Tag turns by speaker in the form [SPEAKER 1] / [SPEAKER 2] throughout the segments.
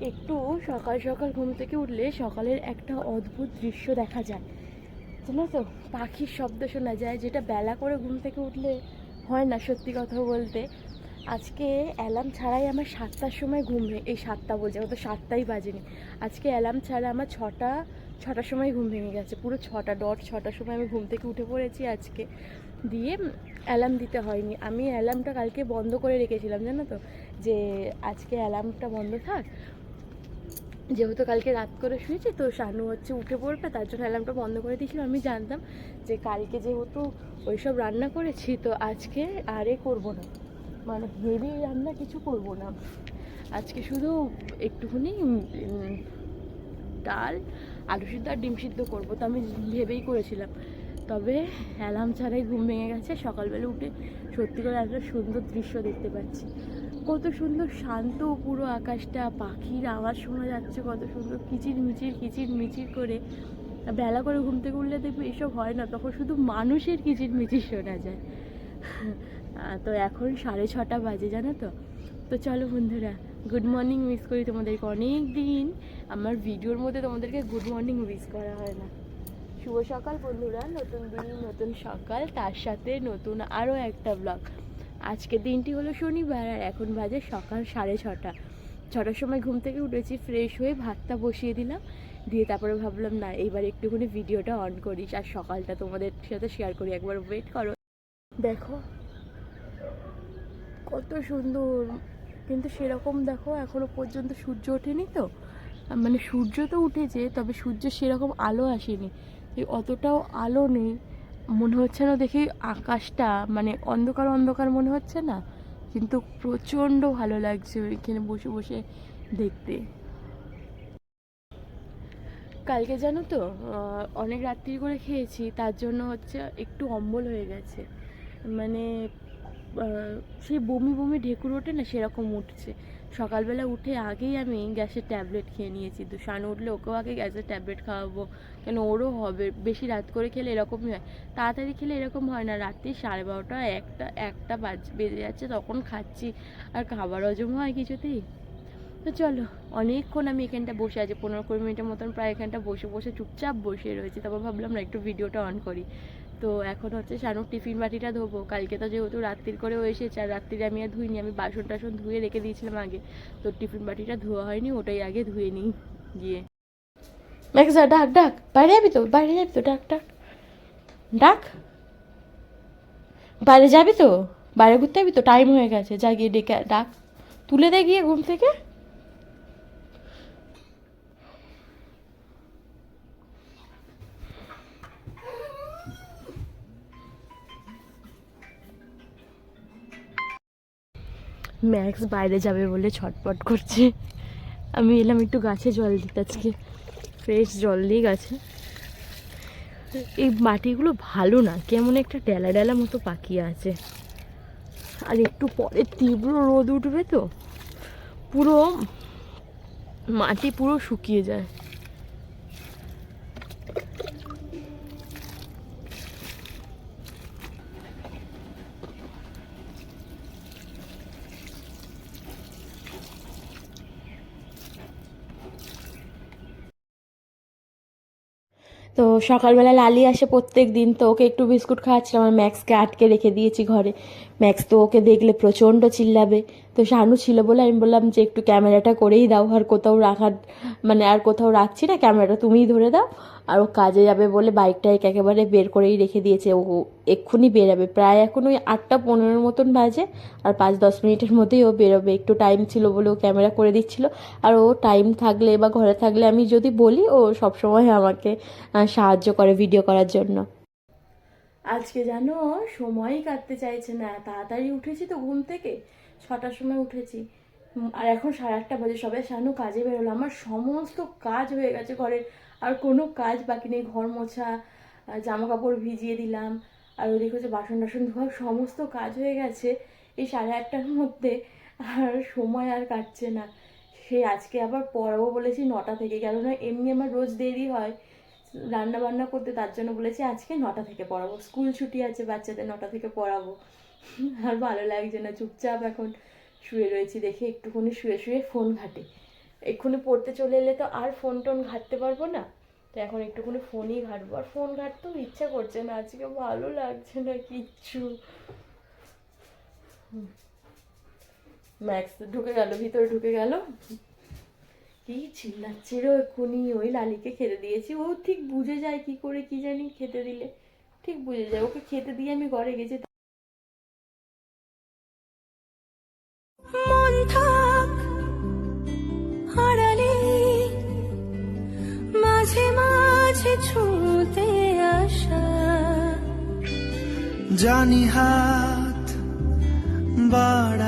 [SPEAKER 1] একটু সকাল সকাল ঘুম থেকে উঠলে সকালের একটা অদ্ভুত দৃশ্য দেখা যায়। জানো তো? পাখির শব্দ শোনা যায়, যেটা বেলা করে ঘুম থেকে উঠলে হয় না সত্যি কথা বলতে। আজকে অ্যালার্ম ছাড়াই আমার সাতটার সময় ঘুম ভে- এই সাতটা বলছে তো সাতটাই বাজেনি। আজকে অ্যালার্ম ছাড়া আমার ছটা, ছটার সময় ঘুম ভেঙে গেছে, পুরো ছটা ডট ছটার সময় আমি ঘুম থেকে উঠে পড়েছি আজকে। দিয়ে অ্যালার্ম দিতে হয়নি। আমি অ্যালার্মটা কালকে বন্ধ করে রেখেছিলাম, জানো তো? যে আজকে অ্যালার্মটা বন্ধ থাক যেহেতু কালকে রাত করে শুয়েছি, তো শানু হচ্ছে উঠে পড়বে, তার জন্য অ্যালার্মটা বন্ধ করে দিয়েছিলাম আমি জানতাম যে কালকে যেহেতু ওইসব রান্না করেছি, তো আজকে আরে করব না। মানে হেভি রান্না কিছু করব না। আজকে শুধু একটুখানি ডাল, আলু সিদ্ধ আর ডিম সিদ্ধ করব। তো আমি ভেবেই করেছিলাম। তবে অ্যালার্ম ছাড়াই ঘুম ভেঙে গেছে। সকালবেলা উঠে সত্যি করে একটা সুন্দর দৃশ্য দেখতে পাচ্ছি। কত সুন্দর শান্ত পুরো আকাশটা, পাখির আওয়াজ শোনা যাচ্ছে কত সুন্দর কিচির মিচির কিচির মিচির করে বেলা করে ঘুম থেকে উঠলে দেখবে এসব হয় না, তখন শুধু মানুষের কিচির মিচির শোনা যায়। তো এখন সাড়ে ছটা বাজে, জানো তো? তো চলো বন্ধুরা গুড মর্নিং মিস করি তোমাদেরকে অনেক দিন আমার ভিডিওর মধ্যে তোমাদেরকে গুড মর্নিং মিস করা হয় না। শুভ সকাল বন্ধুরা, নতুন দিন, নতুন সকাল, তার সাথে নতুন আরও একটা ব্লগ আজকের দিনটি হলো শনিবার আর এখন বাজে সকাল সাড়ে ছটা। ছটার সময় ঘুম থেকে উঠেছি ফ্রেশ হয়ে ভাতটা বসিয়ে দিলাম। দিয়ে তারপরে ভাবলাম, না, এইবার একটুখানি ভিডিওটা অন করিস আর সকালটা তোমাদের সাথে শেয়ার করি, একবার ওয়েট করো। দেখো, কত সুন্দর। কিন্তু সেরকম দেখো, এখনও পর্যন্ত সূর্য ওঠেনি তো। মানে সূর্য তো উঠেছে, তবে সূর্য সেরকম আলো আসেনি। অতটাও আলো নেই। মনে হচ্ছে না দেখি আকাশটা মানে অন্ধকার অন্ধকার মনে হচ্ছে না, কিন্তু প্রচণ্ড ভালো লাগছে ওইখানে বসে বসে দেখতে। কালকে জানো তো অনেক রাত্রি করে খেয়েছি, তার জন্য হচ্ছে একটু অম্বল হয়ে গেছে। মানে সেই বমি বমি ঢেকুর ওঠে না সেরকম উঠছে। সকালবেলা উঠে আগেই আমি গ্যাসের ট্যাবলেট খেয়ে নিয়েছি। তো শান উঠলে ওকেও আগে গ্যাসের ট্যাবলেট খাওয়াবো। কেন ওরও হবে, বেশি রাত করে খেলে এরকমই হয়। তাড়াতাড়ি খেলে এরকম হয় না। রাত্রি সাড়ে বারোটা, একটা একটা বাজ বেজে যাচ্ছে, তখন খাচ্ছি। আর খাবার হজম হয় কিছুতেই। তো চলো, অনেকক্ষণ আমি এখানটা বসে আছি। পনেরো কুড়ি মিনিটের মতন প্রায় এখানটা বসে বসে চুপচাপ বসে রয়েছি। তারপর ভাবলাম না, একটু ভিডিওটা অন করি। তো এখন হচ্ছে শানুর টিফিন বাটিটা ধোবো। কালকে তো যেহেতু রাত্রির করেও এসেছে, আর রাত্রিরে আমি আর ধুইনি, আমি বাসন টাসন ধুয়ে রেখে দিয়েছিলাম আগে। তো টিফিন বাটিটা ধোয়া হয়নি, ওটাই আগে ধুয়ে নিই গিয়ে। ম্যাক্সা ডাক ডাক। বাইরে যাবি তো? বাইরে যাবি তো? ডাক ডাক। ডাক। বাইরে যাবি তো? বাইরে ঘুরতে যাবি তো? টাইম হয়ে গেছে। যা গিয়ে ডেকে ডাক। তুলে দে গিয়ে ঘুম থেকে। ম্যাক্স বাইরে যাবে বলে ছটপট করছে। আমি এলাম একটু গাছে জল দিতে আজকে। ফ্রেশ জল দিয়ে গাছে। এই মাটিগুলো ভালো না, কেমন একটা ডেলা ডেলা মতো পাকিয়ে আছে। আর একটু পরে তীব্র রোদ উঠবে তো। পুরো মাটি পুরো শুকিয়ে যায়। তো সকালবেলা লালি আসে প্রত্যেক দিন তো ওকে একটু বিস্কুট খাওয়াচ্ছিলাম আর ম্যাক্সকে আটকে রেখে দিয়েছি ঘরে। ম্যাক্স তো ওকে দেখলে প্রচণ্ড চিল্লাবে। তো শানু ছিল বলে আমি বললাম যে, একটু ক্যামেরাটা করেই দাও, আর কোথাও রাখার মানে আর কোথাও রাখছি না, ক্যামেরাটা তুমিই ধরে দাও। আর ও কাজে যাবে বলে বাইকটা একেবারে বের করেই রেখে দিয়েছে। ও এক্ষুনি বেরাবে। প্রায় এখন ওই আটটা পনেরোর মতন বাজে, আর পাঁচ দশ মিনিটের মধ্যেই ও বেরোবে। একটু টাইম ছিল বলে ও ক্যামেরা করে দিচ্ছিল। আর ও টাইম থাকলে বা ঘরে থাকলে আমি যদি বলি, ও সবসময় আমাকে সাহায্য করে ভিডিও করার জন্য। আজকে জানো সময়ই কাটতে চাইছে না, তাড়াতাড়ি উঠেছি তো ঘুম থেকে, ছটার সময় উঠেছি। আর এখন সাড়ে আটটা বাজে সবাই শানু কাজে বেরোলো। আমার সমস্ত কাজ হয়ে গেছে ঘরের, আর কোনো কাজ বাকি নেই, ঘর মোছা জামা কাপড় ভিজিয়ে দিলাম, আর ওদিকে হচ্ছে বাসন টাসন ধোয়া, সমস্ত কাজ হয়ে গেছে এই সাড়ে আটটার মধ্যে। আর সময় আর কাটছে না। সেই আজকে আবার পড়াবো বলেছি, নটা থেকে, কেননা এমনি আমার রোজ দেরি হয়। রান্না বান্না করতে তার জন্য বলেছি, আজকে নটা থেকে পড়াবো। স্কুল ছুটি আছে, বাচ্চাদের নটা থেকে পড়াবো। আর ভালো লাগছে না, চুপচাপ এখন শুয়ে রয়েছি দেখে একটুখানি শুয়ে শুয়ে ফোন ঘাটে। এক্ষুনি পড়তে চলে এলে তো আর ফোন টোন ঘাঁটতে পারব না। তো এখন একটুখানি ফোনই ঘাঁটবো। আর ফোন ঘাঁটতেও ইচ্ছা করছে না, আজকে ভালো লাগছে না কিচ্ছু। ম্যাক্স ঢুকে গেল, ভিতরে ঢুকে গেল। কি চিল্লাচ্ছে রে এক্ষুনি, ওই লালিকে খেতে দিয়েছি। ও ঠিক বুঝে যায় কি করে, কি জানি খেতে দিলে। ঠিক বুঝে যায়, ওকে খেতে দিয়ে আমি ঘরে গেছি।
[SPEAKER 2] জানি হাত বাড়ালে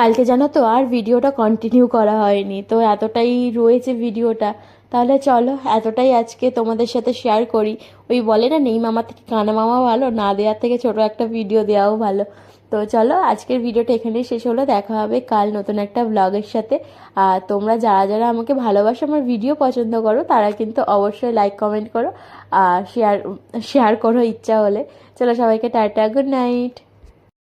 [SPEAKER 1] কালকে জানো তো আর ভিডিওটা কন্টিনিউ করা হয়নি। তো এতটাই রয়েছে ভিডিওটা। তাহলে চলো, এতটাই আজকে তোমাদের সাথে শেয়ার করি। ওই বলে না, নেই মামা থেকে কানা মামা ভালো, না দেওয়ার থেকে ছোট একটা ভিডিও দেওয়াও ভালো। তো চলো, আজকের ভিডিওটা এখানেই শেষ হলো। দেখা হবে কাল নতুন একটা ব্লগের সাথে। আর তোমরা যারা যারা আমাকে ভালোবাসো, আমার ভিডিও পছন্দ করো, তারা কিন্তু অবশ্যই লাইক কমেন্ট করো। আর শেয়ার শেয়ার করো ইচ্ছা হলে। চলো, সবাইকে টাটা গুড নাইট